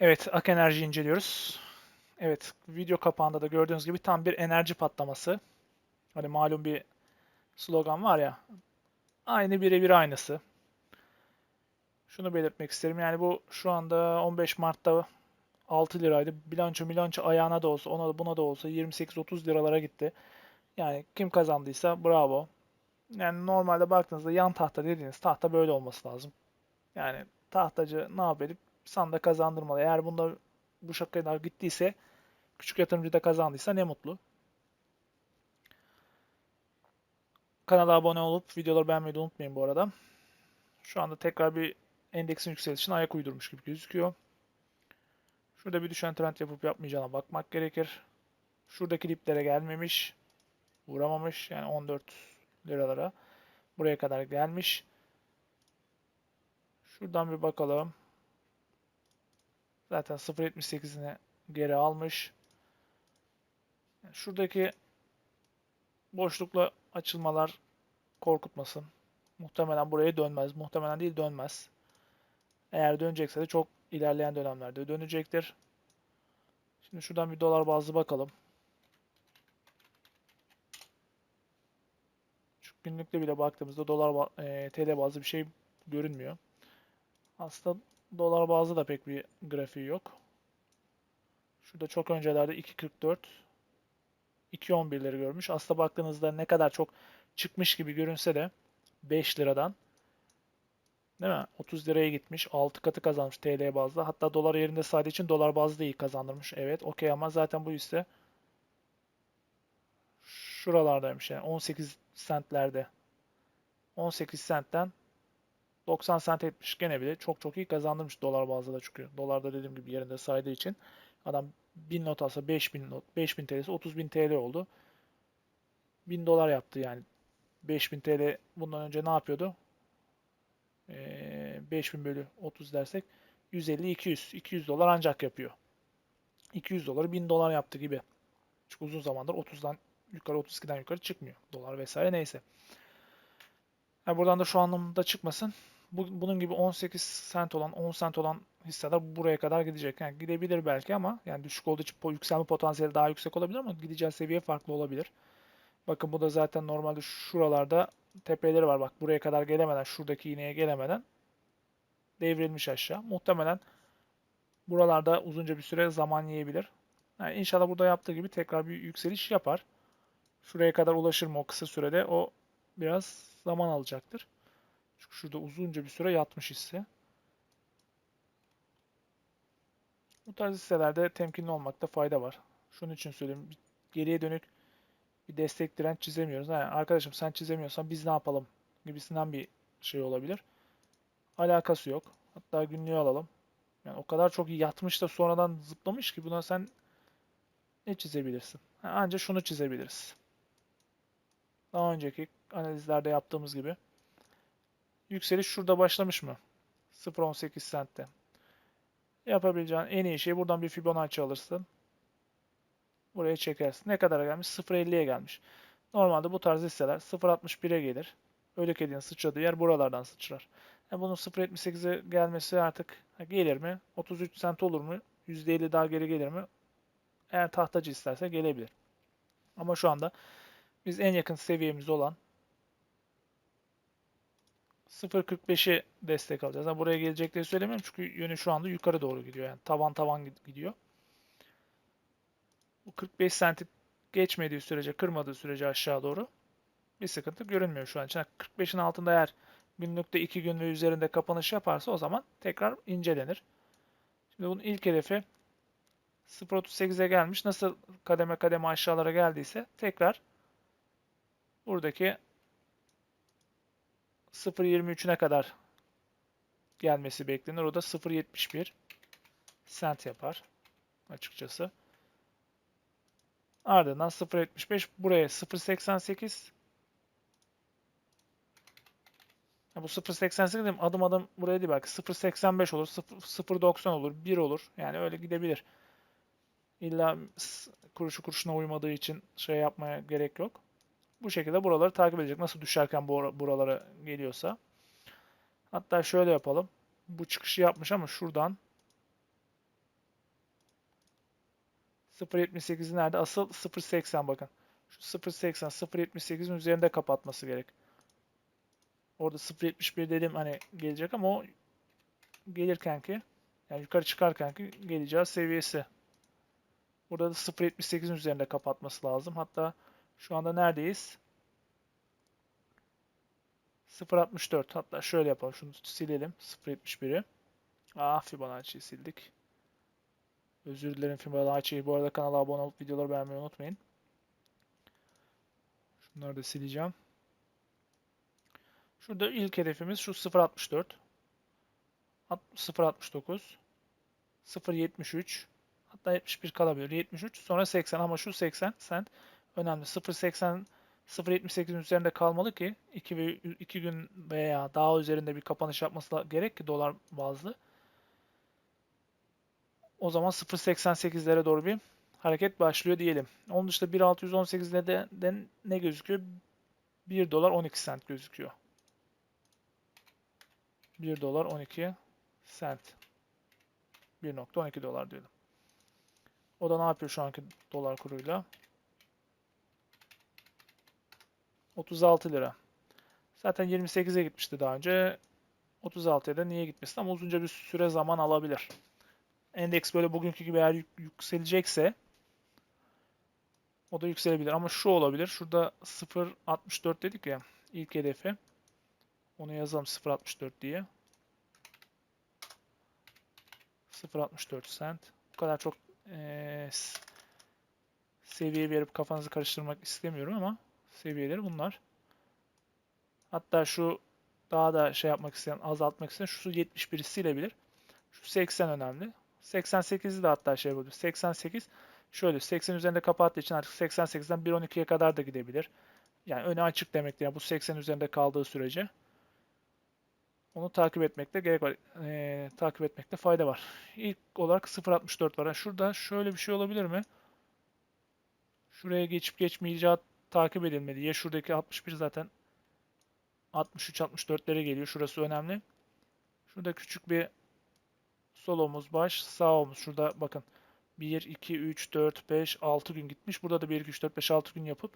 Evet, Ak Enerji inceliyoruz. Evet, video kapağında da gördüğünüz gibi tam bir enerji patlaması. Hani malum bir slogan var ya. Aynı birebir aynısı. Şunu belirtmek isterim. Yani bu şu anda 15 Mart'ta 6 liraydı. Bilanço milanço ayağına da olsa, ona da buna da olsa 28-30 liralara gitti. Yani kim kazandıysa bravo. Yani normalde baktığınızda yan tahta dediğiniz tahta böyle olması lazım. Yani tahtacı ne yapıp sana da kazandırmalı. Eğer bunda bu şakalar gittiyse küçük yatırımcı da kazandıysa ne mutlu. Kanala abone olup videoları beğenmeyi unutmayın bu arada. Şu anda tekrar bir endeksin yükselişine ayak uydurmuş gibi gözüküyor. Şurada bir düşen trend yapıp yapmayacağına bakmak gerekir. Şuradaki diplere gelmemiş. Vuramamış. Yani 14 liralara. Buraya kadar gelmiş. Şuradan bir bakalım. Zaten 0.78'ini geri almış. Şuradaki boşlukla açılmalar korkutmasın. Muhtemelen buraya dönmez. Muhtemelen değil dönmez. Eğer dönecekse de çok ilerleyen dönemlerde dönecektir. Şimdi şuradan bir dolar bazlı bakalım. Şu günlükte bile baktığımızda dolar e, TL bazlı bir şey görünmüyor. Aslında dolar bazlı da pek bir grafiği yok. Şurada çok öncelerde 2.44 2.11'leri görmüş. Aslında baktığınızda ne kadar çok çıkmış gibi görünse de 5 liradan değil mi? 30 liraya gitmiş. 6 katı kazanmış TL bazlı. Hatta dolar yerinde saydığı için dolar bazlı iyi kazandırmış. Evet okey ama zaten bu ise şuralardaymış yani 18 centlerde. 18 centten 90 cent etmiş gene bile çok çok iyi kazandırmış dolar bazlı da çünkü. Dolarda dediğim gibi yerinde saydığı için adam 1000 not alsa 5000 not 5000 TL'si 30.000 TL oldu. 1000 dolar yaptı yani. 5000 TL bundan önce ne yapıyordu? Ee, 5000 bölü 30 dersek 150 200 200 dolar ancak yapıyor. 200 doları 1000 dolar yaptı gibi. Çünkü uzun zamandır 30'dan yukarı 32'den yukarı çıkmıyor. Dolar vesaire neyse. Yani buradan da şu anlamda çıkmasın bu, bunun gibi 18 cent olan 10 cent olan hisseler buraya kadar gidecek. Yani gidebilir belki ama yani düşük olduğu için yükselme potansiyeli daha yüksek olabilir ama gideceği seviye farklı olabilir. Bakın bu da zaten normalde şuralarda tepeleri var. Bak buraya kadar gelemeden şuradaki iğneye gelemeden devrilmiş aşağı. Muhtemelen buralarda uzunca bir süre zaman yiyebilir. Yani inşallah burada yaptığı gibi tekrar bir yükseliş yapar. Şuraya kadar ulaşır mı o kısa sürede o biraz zaman alacaktır. Çünkü şurada uzunca bir süre yatmış hisse. Bu tarz hisselerde temkinli olmakta fayda var. Şunun için söyleyeyim. Geriye dönük bir destek direnç çizemiyoruz. Yani arkadaşım sen çizemiyorsan biz ne yapalım gibisinden bir şey olabilir. Alakası yok. Hatta günlüğü alalım. Yani o kadar çok yatmış da sonradan zıplamış ki buna sen ne çizebilirsin? Yani ancak şunu çizebiliriz. Daha önceki analizlerde yaptığımız gibi. Yükseliş şurada başlamış mı? 0.18 centte. Yapabileceğin en iyi şey buradan bir Fibonacci alırsın. Buraya çekersin. Ne kadar gelmiş? 0.50'ye gelmiş. Normalde bu tarz hisseler 0.61'e gelir. Öyle kedinin sıçradığı yer buralardan sıçrar. Yani bunun 0.78'e gelmesi artık gelir mi? 33 cent olur mu? %50 daha geri gelir mi? Eğer tahtacı isterse gelebilir. Ama şu anda biz en yakın seviyemiz olan 0.45'i destek alacağız. Yani buraya gelecekleri söylemiyorum çünkü yönü şu anda yukarı doğru gidiyor. Yani tavan tavan gidiyor. Bu 45 senti geçmediği sürece, kırmadığı sürece aşağı doğru bir sıkıntı görünmüyor şu an için. 45'in altında eğer günlükte 2 gün ve üzerinde kapanış yaparsa o zaman tekrar incelenir. Şimdi bunun ilk hedefi 0.38'e gelmiş. Nasıl kademe kademe aşağılara geldiyse tekrar buradaki 0.23'üne kadar gelmesi beklenir. O da 0.71 sent yapar açıkçası. Ardından 0.75 buraya 0.88 ya bu 0.88 dedim adım adım buraya değil belki 0.85 olur 0.90 olur 1 olur yani öyle gidebilir. İlla kuruşu kuruşuna uymadığı için şey yapmaya gerek yok. Bu şekilde buraları takip edecek. Nasıl düşerken buralara geliyorsa. Hatta şöyle yapalım. Bu çıkışı yapmış ama şuradan 0.78 nerede? Asıl 0.80 bakın. Şu 0.80 0.78'in üzerinde kapatması gerek. Orada 0.71 dedim hani gelecek ama o gelirken ki yani yukarı çıkarken ki geleceği seviyesi. Burada da 0.78'in üzerinde kapatması lazım. Hatta şu anda neredeyiz? 0.64 hatta şöyle yapalım. Şunu silelim. 0.71'i. Ah Fibonacci'yi sildik. Özür dilerim Fibonacci'yi. Bu arada kanala abone olup videoları beğenmeyi unutmayın. Şunları da sileceğim. Şurada ilk hedefimiz şu 0.64. 0.69 0.73 hatta 71 kalabilir. 73 sonra 80 ama şu 80 sent önemli. 0.80 0.78'in üzerinde kalmalı ki 2 ve 2 gün veya daha üzerinde bir kapanış yapması gerek ki dolar bazlı. O zaman 0.88'lere doğru bir hareket başlıyor diyelim. Onun dışında 1.618'de de, de ne gözüküyor? 1 dolar 12 sent gözüküyor. 1 dolar 12 sent. 1.12 dolar diyelim. O da ne yapıyor şu anki dolar kuruyla? 36 lira. Zaten 28'e gitmişti daha önce. 36'ya da niye gitmesin ama uzunca bir süre zaman alabilir. Endeks böyle bugünkü gibi eğer yükselecekse o da yükselebilir ama şu olabilir. Şurada 0.64 dedik ya ilk hedefi. Onu yazalım 0.64 diye. 0.64 cent. Bu kadar çok e, seviye verip kafanızı karıştırmak istemiyorum ama seviyeleri bunlar. Hatta şu daha da şey yapmak isteyen, azaltmak isteyen şu 71'i silebilir. Şu 80 önemli. 88'i de hatta şey yapabilir. 88 şöyle 80 üzerinde kapattığı için artık 88'den 1.12'ye kadar da gidebilir. Yani öne açık demektir. Yani bu 80 üzerinde kaldığı sürece. Onu takip etmekte gerek var. E, takip etmekte fayda var. İlk olarak 0.64 var. Yani şurada şöyle bir şey olabilir mi? Şuraya geçip geçmeyeceği takip edilmedi. Ya şuradaki 61 zaten 63-64'lere geliyor. Şurası önemli. Şurada küçük bir sol omuz baş, sağ omuz. Şurada bakın 1, 2, 3, 4, 5, 6 gün gitmiş. Burada da 1, 2, 3, 4, 5, 6 gün yapıp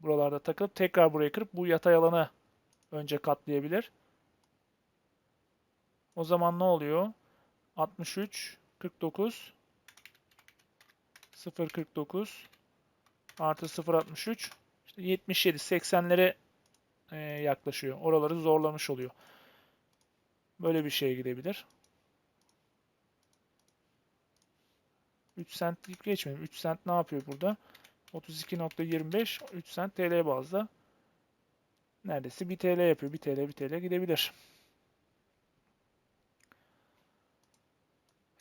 buralarda takılıp tekrar buraya kırıp bu yatay alanı önce katlayabilir. O zaman ne oluyor? 63, 49, 0.49 artı 0.63 işte 77, 80'lere e, yaklaşıyor. Oraları zorlamış oluyor. Böyle bir şeye gidebilir. 3 centlik geçmedim. 3 cent ne yapıyor burada? 32.25 3 cent TL bazda. Neredeyse 1 TL yapıyor. 1 TL 1 TL gidebilir.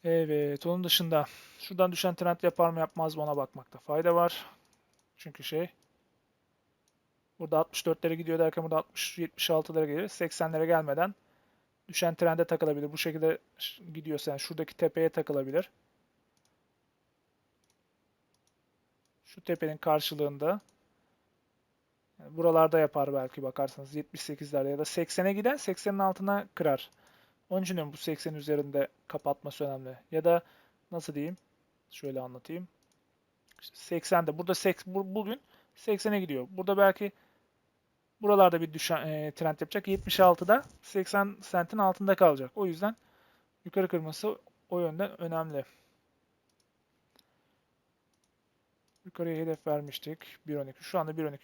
Evet, onun dışında şuradan düşen trend yapar mı yapmaz mı ona bakmakta fayda var. Çünkü şey burada 64'lere gidiyor derken burada 60 76'lara gelir. 80'lere gelmeden düşen trende takılabilir. Bu şekilde gidiyorsa yani şuradaki tepeye takılabilir. Şu tepenin karşılığında yani buralarda yapar belki bakarsanız 78'lerde ya da 80'e gider 80'in altına kırar. Onun için bu 80 üzerinde kapatması önemli. Ya da nasıl diyeyim? Şöyle anlatayım. İşte 80'de burada 80, bugün 80'e gidiyor. Burada belki buralarda bir düşen e, trend yapacak. 76'da 80 sentin altında kalacak. O yüzden yukarı kırması o yönden önemli. Yukarıya hedef vermiştik. 1.12. Şu anda 1.12.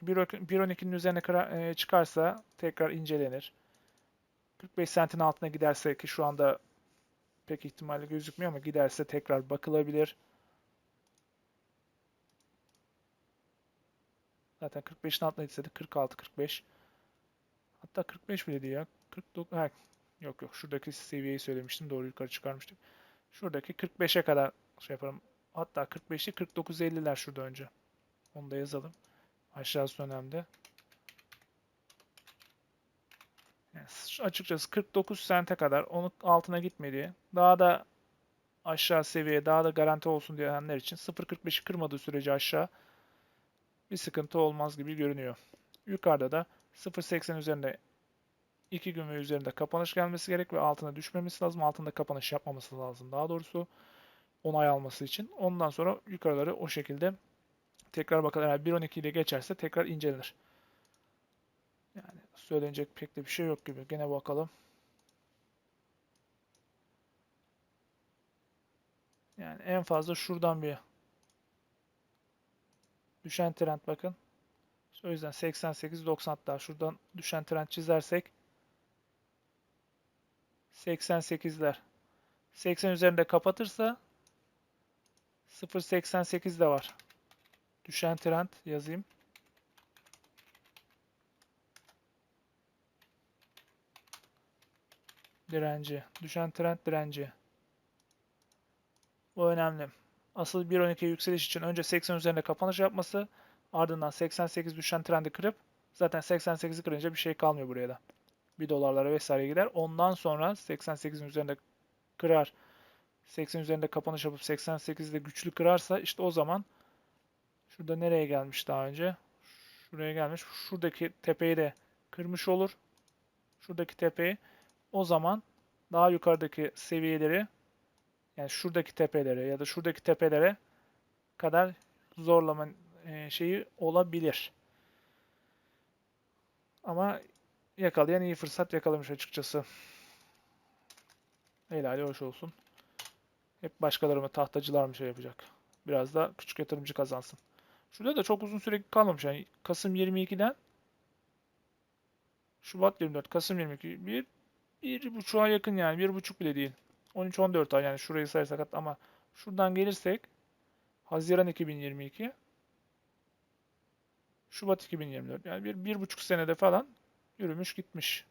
1.12'nin üzerine e, çıkarsa tekrar incelenir. 45 sentin altına giderse ki şu anda pek ihtimali gözükmüyor ama giderse tekrar bakılabilir. Zaten 45'in altına gitseydi 46 45. Hatta 45 bile değil ya. 49 ha, yok yok şuradaki seviyeyi söylemiştim. Doğru yukarı çıkarmıştık. Şuradaki 45'e kadar şey yaparım. Hatta 45'i 49.50'ler şurada önce. Onu da yazalım. Aşağısı önemli. Yani açıkçası 49 sente kadar onun altına gitmediği, daha da aşağı seviye, daha da garanti olsun diyenler için 0.45'i kırmadığı sürece aşağı bir sıkıntı olmaz gibi görünüyor. Yukarıda da 0.80 üzerinde 2 gün ve üzerinde kapanış gelmesi gerek ve altına düşmemesi lazım. Altında kapanış yapmaması lazım daha doğrusu. onay alması için. Ondan sonra yukarıları o şekilde tekrar bakalım. Eğer 1.12 ile geçerse tekrar incelenir. Yani söylenecek pek de bir şey yok gibi. Gene bakalım. Yani en fazla şuradan bir düşen trend bakın. O yüzden 88-90 hatta şuradan düşen trend çizersek 88'ler 80 üzerinde kapatırsa 0.88 de var. Düşen trend yazayım. Direnci. Düşen trend direnci. Bu önemli. Asıl 1.12 yükseliş için önce 80 üzerinde kapanış yapması, ardından 88 düşen trendi kırıp zaten 88'i kırınca bir şey kalmıyor buraya da. 1 dolarlara vesaire gider. Ondan sonra 88'in üzerinde kırar. 80 üzerinde kapanış yapıp 88'de güçlü kırarsa işte o zaman şurada nereye gelmiş daha önce? Şuraya gelmiş. Şuradaki tepeyi de kırmış olur. Şuradaki tepeyi. O zaman daha yukarıdaki seviyeleri yani şuradaki tepelere ya da şuradaki tepelere kadar zorlama e, şeyi olabilir. Ama yakalayan iyi fırsat yakalamış açıkçası. Helali hoş olsun. Hep başkaları mı tahtacılar mı şey yapacak. Biraz da küçük yatırımcı kazansın. Şurada da çok uzun süre kalmamış. Yani Kasım 22'den Şubat 24, Kasım 22, bir, bir buçuğa yakın yani. Bir buçuk bile değil. 13-14 ay yani şurayı sayarsak ama şuradan gelirsek Haziran 2022 Şubat 2024 yani bir, bir buçuk senede falan yürümüş gitmiş.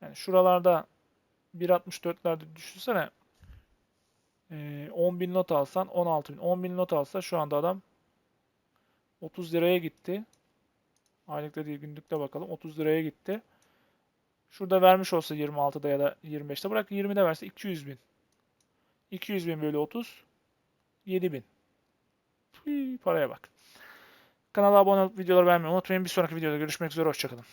Yani şuralarda 1.64'lerde düşünsene 10 bin not alsan 16 bin 10 bin not alsa şu anda adam 30 liraya gitti. Aylıkta değil günlükte bakalım 30 liraya gitti. Şurada vermiş olsa 26'da ya da 25'te bırak 20'de verse 200 bin. 200 bin bölü 30 7 bin. Paraya bak. Kanala abone olup videoları beğenmeyi unutmayın. Bir sonraki videoda görüşmek üzere. Hoşçakalın.